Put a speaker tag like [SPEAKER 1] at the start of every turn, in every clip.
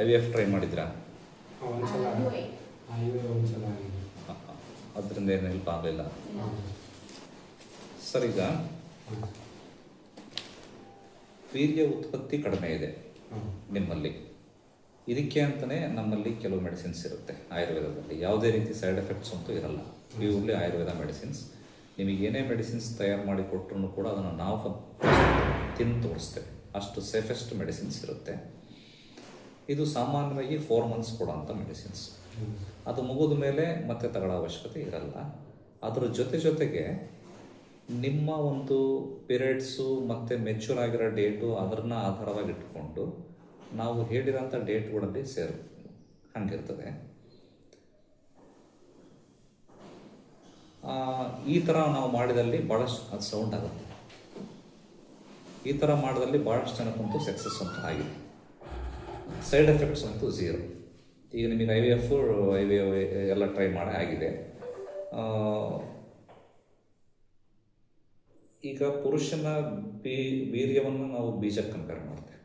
[SPEAKER 1] I V F try ಮಾಡಿದ್ರಾ?
[SPEAKER 2] ಒಂದ್ಸಲ. Highway ಒಂದ್ಸಲ ಆಗಿದೆ.
[SPEAKER 1] ಅದರಿಂದ ಏನು ಹೆಲ್ಪ್ ಆಗಲಿಲ್ಲ?
[SPEAKER 2] ಹಾಂ.
[SPEAKER 1] ಸರ್ ಈಗ
[SPEAKER 2] ಹಾಂ.
[SPEAKER 1] ವೀರ್ಯ ಉತ್ಪತ್ತಿ ಕಡಿಮೆ ಇದೆ
[SPEAKER 2] ಹಾಂ.
[SPEAKER 1] ನಿಮ್ಮಲ್ಲಿ. ಇದಕ್ಕೆ ಅಂತಲೇ ನಮ್ಮಲ್ಲಿ ಕೆಲವು ಮೆಡಿಸಿನ್ಸ್ ಇರುತ್ತೆ ಆಯುರ್ವೇದದಲ್ಲಿ. ಯಾವುದೇ ರೀತಿ ಸೈಡ್ ಎಫೆಕ್ಟ್ಸ್ ಅಂತೂ ಇರಲ್ಲ. ಪ್ಯೂರ್ಲಿ ಆಯುರ್ವೇದ ಮೆಡಿಸಿನ್ಸ್ ನಿಮಗೆ ಏನೇ ಮೆಡಿಸಿನ್ಸ್ ತಯಾರು ಮಾಡಿ ಕೊಟ್ಟರು ಕೂಡ ಅದನ್ನು ನಾವು ತಿಂದು ತೋರಿಸ್ತೇವೆ. ಅಷ್ಟು ಸೇಫೆಸ್ಟ್ ಮೆಡಿಸಿನ್ಸ್ ಇರುತ್ತೆ. ಇದು ಸಾಮಾನ್ಯವಾಗಿ ಫೋರ್ ಮಂತ್ಸ್ ಕೊಡೋಂಥ ಮೆಡಿಸಿನ್ಸ್ ಅದು ಮುಗಿದ ಮೇಲೆ ಮತ್ತೆ ತಗೊಳ್ಳೋ ಅವಶ್ಯಕತೆ ಇರಲ್ಲ. ಅದರ ಜೊತೆ ಜೊತೆಗೆ ನಿಮ್ಮ ಒಂದು ಪೀರಿಯಡ್ಸು ಮತ್ತು ಮೆಚ್ಯೂರ್ ಆಗಿರೋ ಡೇಟು ಅದನ್ನು ಆಧಾರವಾಗಿ ಇಟ್ಕೊಂಡು ನಾವು ಹೇಳಿರೋಂಥ ಡೇಟ್ಗಳಲ್ಲಿ ಸೇರ್. ಹಂಗಿರ್ತದೆ. ಈ ಥರ ನಾವು ಮಾಡಿದಲ್ಲಿ ಭಾಳಷ್ಟು ಅದು ಸೌಂಡ್ ಆಗುತ್ತೆ. ಈ ಥರ ಮಾಡಿದಲ್ಲಿ ಭಾಳಷ್ಟು ಜನಕ್ಕಂತೂ ಸಕ್ಸಸ್ ಅಂತ ಆಗಿದೆ. ಸೈಡ್ ಎಫೆಕ್ಟ್ಸ್ ಅಂತೂ ಝೀರೋ. ಈಗ ನಿಮಗೆ I V F I V ಎಲ್ಲ ಟ್ರೈ ಮಾಡಿ ಆಗಿದೆ. ಈಗ ಪುರುಷನ ಬೀ ವೀರ್ಯವನ್ನು ನಾವು ಬೀಜಕ್ಕೆ ಕಂಪೇರ್ ಮಾಡ್ತೇವೆ.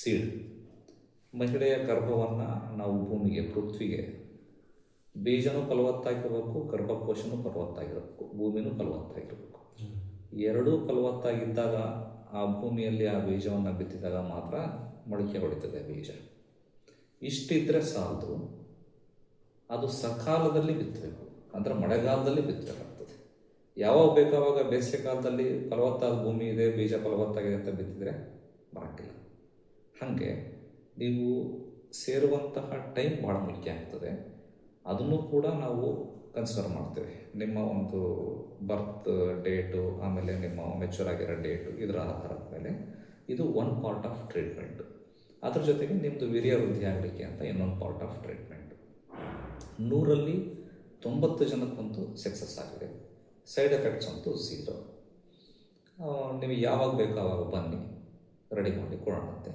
[SPEAKER 1] ಸೀಡ್. ಮಹಿಳೆಯ ಗರ್ಭವನ್ನು ನಾವು ಭೂಮಿಗೆ ಪೃಥ್ವಿಗೆ ಬೀಜನೂ ಫಲವತ್ತಾಗಿರಬೇಕು ಗರ್ಭಕೋಶನೂ ಫಲವತ್ತಾಗಿರಬೇಕು ಭೂಮಿನೂ ಫಲವತ್ತಾಗಿರಬೇಕು. ಎರಡೂ ಫಲವತ್ತಾಗಿದ್ದಾಗ ಆ ಭೂಮಿಯಲ್ಲಿ ಆ ಬೀಜವನ್ನು ಬಿತ್ತಿದಾಗ ಮಾತ್ರ ಮೊಳಕೆ ಹೊಡಿತದೆ ಬೀಜ. ಇಷ್ಟಿದ್ರೆ ಸಾಲದು. ಅದು ಸಕಾಲದಲ್ಲಿ ಬಿತ್ತಬೇಕು. ಅಂದರೆ ಮಳೆಗಾಲದಲ್ಲಿ ಬಿತ್ತಬೇಕಾಗ್ತದೆ. ಯಾವಾಗ ಬೇಕಾವಾಗ ಬೇಸಿಗೆ ಕಾಲದಲ್ಲಿ ಫಲವತ್ತಾದ ಭೂಮಿ ಇದೆ, ಬೀಜ ಫಲವತ್ತಾಗಿದೆ ಅಂತ ಬಿತ್ತಿದ್ರೆ ಬರೋಕ್ಕಿಲ್ಲ ಹಾಗೆ ನೀವು ಸೇರುವಂತಹ ಟೈಮ್ ಭಾಳ ಮುಖ್ಯ ಆಗ್ತದೆ. ಅದನ್ನು ಕೂಡ ನಾವು ಕನ್ಸಿಡರ್ ಮಾಡ್ತೀವಿ. ನಿಮ್ಮ ಒಂದು ಬರ್ತ್ ಡೇಟು ಆಮೇಲೆ ನಿಮ್ಮ ಮೆಚೂರ್ ಆಗಿರೋ ಡೇಟು ಇದರ ಆಧಾರದ ಮೇಲೆ ಇದು ಒನ್ ಪಾರ್ಟ್ ಆಫ್ ಟ್ರೀಟ್ಮೆಂಟ್ ಅದ್ರ ಜೊತೆಗೆ ನಿಮ್ಮದು ವೀರ್ಯ ವೃದ್ಧಿ ಆಗಲಿಕ್ಕೆ ಅಂತ ಇನ್ನೊಂದು ಪಾರ್ಟ್ ಆಫ್ ಟ್ರೀಟ್ಮೆಂಟ್ ನೂರಲ್ಲಿ ತೊಂಬತ್ತು ಜನಕ್ಕಂತೂ ಸಕ್ಸಸ್ ಆಗಿದೆ. ಸೈಡ್ ಎಫೆಕ್ಟ್ಸ್ ಅಂತೂ ಝೀರೋ ನೀವು ಯಾವಾಗ ಬೇಕೋ ಆವಾಗ ಬನ್ನಿ. ರೆಡಿ ಮಾಡಿ ಕೊಡೋಣಂತೆ.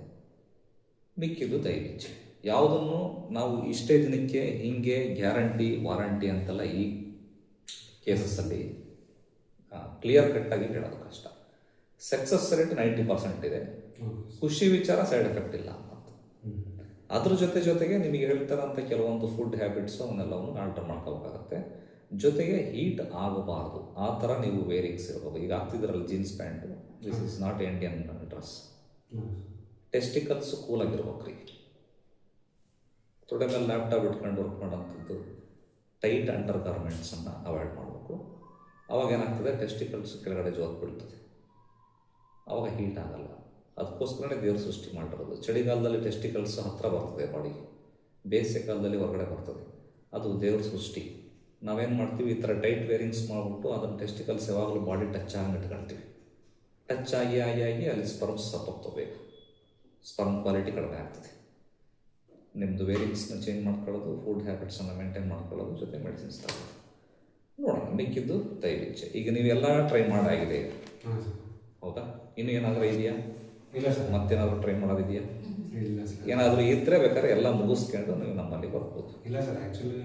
[SPEAKER 1] ಮಿಕ್ಕಿದ್ದು ದಯವಿಚ್ಚೆ ಯಾವುದನ್ನು ನಾವು ಇಷ್ಟೇ ದಿನಕ್ಕೆ ಹಿಂಗೆ ಗ್ಯಾರಂಟಿ ವಾರಂಟಿ ಅಂತೆಲ್ಲ ಈ ಕೇಸಸ್ಸಲ್ಲಿ ಕ್ಲಿಯರ್ ಕಟ್ಟಾಗಿ ಹೇಳೋದು ಕಷ್ಟ. ಸಕ್ಸಸ್ ರೇಟ್ ನೈಂಟಿ ಪರ್ಸೆಂಟ್ ಇದೆ. ಖುಷಿ ವಿಚಾರ ಸೈಡ್ ಎಫೆಕ್ಟ್ ಇಲ್ಲ ಅಂತ. ಅದ್ರ ಜೊತೆ ಜೊತೆಗೆ ನಿಮಗೆ ಹೇಳ್ತಾರಂತ ಕೆಲವೊಂದು ಫುಡ್ ಹ್ಯಾಬಿಟ್ಸ್ ಅವನ್ನೆಲ್ಲವನ್ನು ಆಲ್ಟರ್ ಮಾಡ್ಕೋಬೇಕಾಗತ್ತೆ. ಜೊತೆಗೆ ಹೀಟ್ ಆಗಬಾರ್ದು. ಆ ಥರ ನೀವು ವೇರಿಂಗ್ಸ್ ಇರ್ಬೋದು. ಈಗ ಆಗ್ತಿದ್ರಲ್ಲ jeans pant this is not Indian dress testicles ಕೂಲಾಗಿರ್ಬೇಕು ರೀ ತೊಡೆ ಮೇಲೆ ಲ್ಯಾಪ್ಟಾಪ್ ಇಟ್ಕೊಂಡು ವರ್ಕ್ ಮಾಡೋಂಥದ್ದು ಟೈಟ್ ಅಂಡರ್ ಗಾರ್ಮೆಂಟ್ಸನ್ನು ಅವಾಯ್ಡ್ ಮಾಡಬೇಕು. ಅವಾಗ ಏನಾಗ್ತದೆ? ಟೆಸ್ಟಿಕಲ್ಸ್ ಕೆಳಗಡೆ ಜೋತ್ ಬಿಡ್ತದೆ. ಅವಾಗ ಹೀಟ್ ಆಗಲ್ಲ. ಅದಕ್ಕೋಸ್ಕರನೇ ದೇವ್ರ ಸೃಷ್ಟಿ ಮಾಡಿರೋದು. ಚಳಿಗಾಲದಲ್ಲಿ ಟೆಸ್ಟಿಕಲ್ಸ್ ಹತ್ರ ಬರ್ತದೆ ಬಾಡಿಗೆ ಬೇಸಿಗೆ ಕಾಲದಲ್ಲಿ ಹೊರಗಡೆ ಬರ್ತದೆ. ಅದು ದೇವ್ರ ಸೃಷ್ಟಿ. ನಾವೇನು ಮಾಡ್ತೀವಿ? ಈ ಥರ ಟೈಟ್ ವೇರಿಂಗ್ಸ್ ಮಾಡಿಬಿಟ್ಟು ಅದನ್ನು ಟೆಸ್ಟಿಕಲ್ಸ್ ಯಾವಾಗಲೂ ಬಾಡಿ ಟಚ್ ಆಗಿ ಇಟ್ಕೊಳ್ತೀವಿ. ಟಚ್ ಆಗಿ ಆಗಿ ಆಗಿ ಅಲ್ಲಿ ಸ್ಪರ್ಮ್ಸ್ ಸತ್ತೋಗ್ತವೆ. ಸ್ಪರ್ಮ್ ಕ್ವಾಲಿಟಿ ಕಡಿಮೆ ಆಗ್ತದೆ. ನಿಮ್ಮದು ವೇರಿಯನ್ಸ್ನ ಚೇಂಜ್ ಮಾಡ್ಕೊಳ್ಳೋದು ಫುಡ್ ಹ್ಯಾಬಿಟ್ಸನ್ನು ಮೇಂಟೈನ್ ಮಾಡ್ಕೊಳ್ಳೋದು ಜೊತೆ ಮೆಡಿಸಿನ್ಸ್ ತಗೊಳ್ಳೋದು. ನೋಡೋಣ ಮಿಕ್ಕಿದ್ದು ದಯವಿಚ್ಛೆ ಈಗ ನೀವೆಲ್ಲ ಟ್ರೈ ಮಾಡಾಗಿದೆ. ಹೌದಾ? ಇನ್ನು ಏನಾದರೂ ಇದೆಯಾ?
[SPEAKER 2] ಇಲ್ಲ ಸರ್.
[SPEAKER 1] ಮತ್ತೇನಾದರೂ ಟ್ರೈ ಮಾಡೋದಿದೆಯಾ?
[SPEAKER 2] ಇಲ್ಲ ಸರ್.
[SPEAKER 1] ಏನಾದರೂ ಇದ್ದರೆ ಬೇಕಾದ್ರೆ ಎಲ್ಲ ಮುಗಿಸ್ಕೊಂಡು ನೀವು ನಮ್ಮಲ್ಲಿ ಬರ್ಬೋದು.
[SPEAKER 2] ಇಲ್ಲ ಸರ್ ಆ್ಯಕ್ಚುಲಿ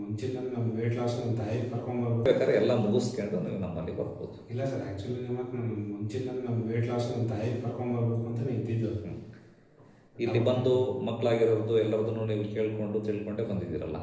[SPEAKER 2] ಮುಂಚಿನ ನಮ್ಮ ವೇಟ್ ಲಾಸ್ ನಮ್ಮ ತಾಯಿ ಕರ್ಕೊಂಬರ್ಬೇಕು
[SPEAKER 1] ಬೇಕಾದ್ರೆ ಎಲ್ಲ ಮುಗಿಸ್ಕೊಂಡು ನೀವು ನಮ್ಮಲ್ಲಿ ಬರ್ಬೋದು.
[SPEAKER 2] ಇಲ್ಲ ಸರ್ ಆ್ಯಕ್ಚುಲಿ ನಮ್ಮ ಮುಂಚಿನ ನಮ್ಮ ವೇಟ್ ಲಾಸ್ ನಮ್ಮ ತಾಯಿ ಕರ್ಕೊಂಬರ್ಬೇಕು ಅಂತ ಇದ್ದಿದ್ದು.
[SPEAKER 1] ಇಲ್ಲಿ ಬಂದು ಮಕ್ಕಳಾಗಿರೋದು ಎಲ್ಲರದನ್ನು ನೀವು ಕೇಳಿಕೊಂಡು ತಿಳ್ಕೊಂಡೇ ಬಂದಿದ್ದೀರಲ್ಲ?